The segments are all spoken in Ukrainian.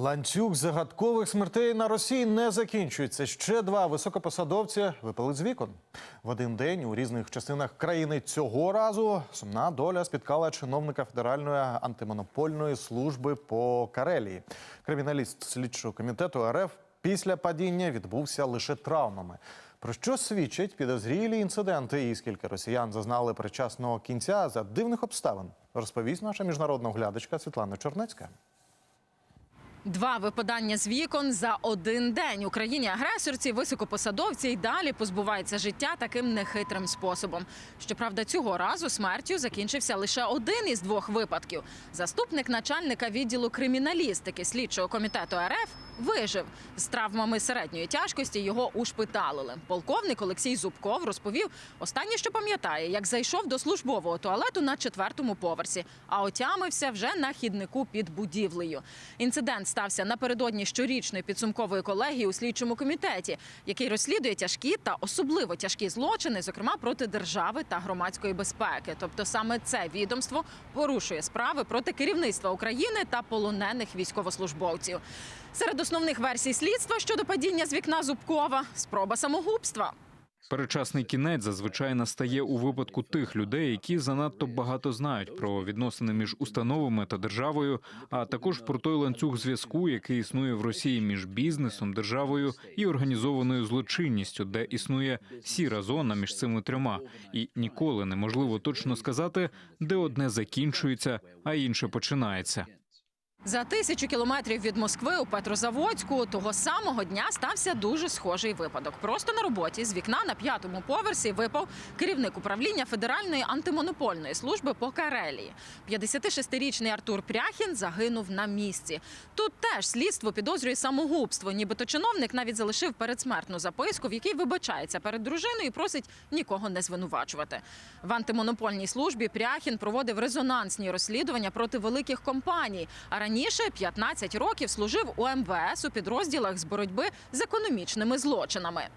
Ланцюг загадкових смертей на Росії не закінчується. Ще два високопосадовці випали з вікон. В один день у різних частинах країни цього разу сумна доля спіткала чиновника Федеральної антимонопольної служби по Карелії. Криміналіст слідчого комітету РФ після падіння відбувся лише травмами. Про що свідчать підозрілі інциденти і скільки росіян зазнали причасного кінця за дивних обставин, розповість наша міжнародна оглядачка Світлана Чорнецька. Два випадання з вікон за один день. Україні агресорці, високопосадовці й далі позбуваються життя таким нехитрим способом. Щоправда, цього разу смертю закінчився лише один із двох випадків. Заступник начальника відділу криміналістики слідчого комітету РФ вижив з травмами середньої тяжкості. Його ушпиталили. Полковник Олексій Зубков розповів останнє, що пам'ятає, як зайшов до службового туалету на четвертому поверсі, а отямився вже на хіднику під будівлею. Інцидент стався напередодні щорічної підсумкової колегії у слідчому комітеті, який розслідує тяжкі та особливо тяжкі злочини, зокрема проти держави та громадської безпеки. Тобто саме це відомство порушує справи проти керівництва України та полонених військовослужбовців. Серед основних версій слідства щодо падіння з вікна Зубкова спроба самогубства. Передчасний кінець зазвичай настає у випадку тих людей, які занадто багато знають про відносини між установами та державою, а також про той ланцюг зв'язку, який існує в Росії між бізнесом, державою і організованою злочинністю, де існує сіра зона між цими трьома, і ніколи неможливо точно сказати, де одне закінчується, а інше починається. За тисячу кілометрів від Москви у Петрозаводську того самого дня стався дуже схожий випадок. Просто на роботі з вікна на п'ятому поверсі випав керівник управління Федеральної антимонопольної служби по Карелії. 56-річний Артур Пряхін загинув на місці. Тут теж слідство підозрює самогубство. Нібито чиновник навіть залишив передсмертну записку, в якій вибачається перед дружиною і просить нікого не звинувачувати. В антимонопольній службі Пряхін проводив резонансні розслідування проти великих компаній. Раніше 15 років служив у МВС у підрозділах з боротьби з економічними злочинами.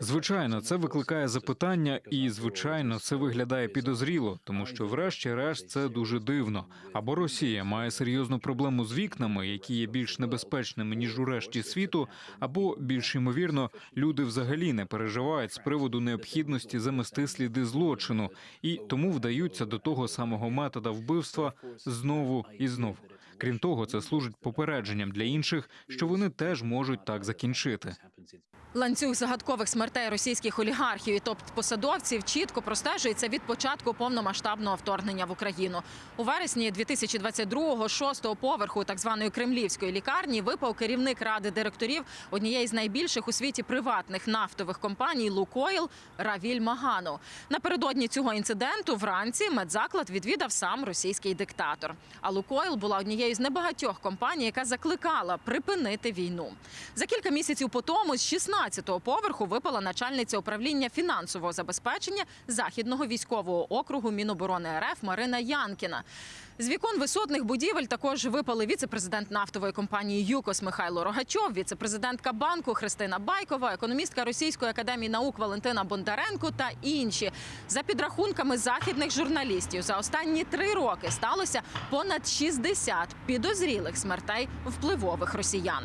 Звичайно, це викликає запитання, і звичайно, це виглядає підозріло, тому що, врешті-решт, це дуже дивно. Або Росія має серйозну проблему з вікнами, які є більш небезпечними ніж у решті світу, або більш ймовірно, люди взагалі не переживають з приводу необхідності замести сліди злочину і тому вдаються до того самого метода вбивства знову і знову. Крім того, це служить попередженням для інших, що вони теж можуть так закінчити. Ланцюг загадкових смертей російських олігархів і топ-посадовців чітко простежується від початку повномасштабного вторгнення в Україну. У вересні 2022-го шостого поверху так званої кремлівської лікарні випав керівник ради директорів однієї з найбільших у світі приватних нафтових компаній Лукойл Равіль Магану. Напередодні цього інциденту вранці медзаклад відвідав сам російський диктатор. А Лукойл була однією з небагатьох компаній, яка закликала припинити війну. За кілька місяців по тому з 16-го поверху випала начальниця управління фінансового забезпечення західного військового округу Міноборони РФ Марина Янкіна. З вікон висотних будівель також випали віце-президент нафтової компанії ЮКОС Михайло Рогачов, віце-президентка банку Христина Байкова, економістка Російської академії наук Валентина Бондаренко та інші. За підрахунками західних журналістів, за останні три роки сталося понад 60 підозрілих смертей впливових росіян.